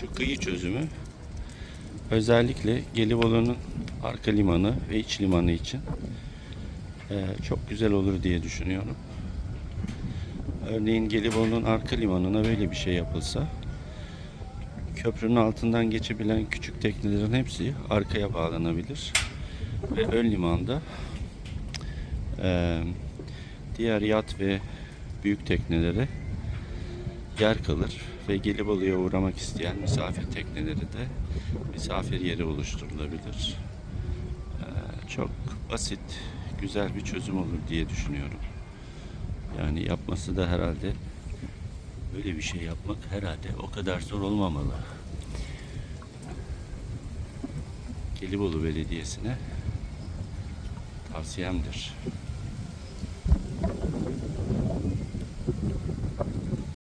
Şu kıyı çözümü özellikle Gelibolu'nun arka limanı ve iç limanı için eee, çok güzel olur diye düşünüyorum. Örneğin Gelibolu'nun arka limanına böyle bir şey yapılsa köprünün altından geçebilen küçük teknelerin hepsi arkaya bağlanabilir ve ön limanda eee, diğer yat ve büyük teknelere yer kalır ve Gelibolu'ya uğramak isteyen misafir tekneleri de misafir yeri oluşturulabilir. Ee, çok basit, güzel bir çözüm olur diye düşünüyorum. Yani yapması da herhalde böyle bir şey yapmak herhalde o kadar zor olmamalı. Gelibolu Belediyesi'ne tavsiyemdir.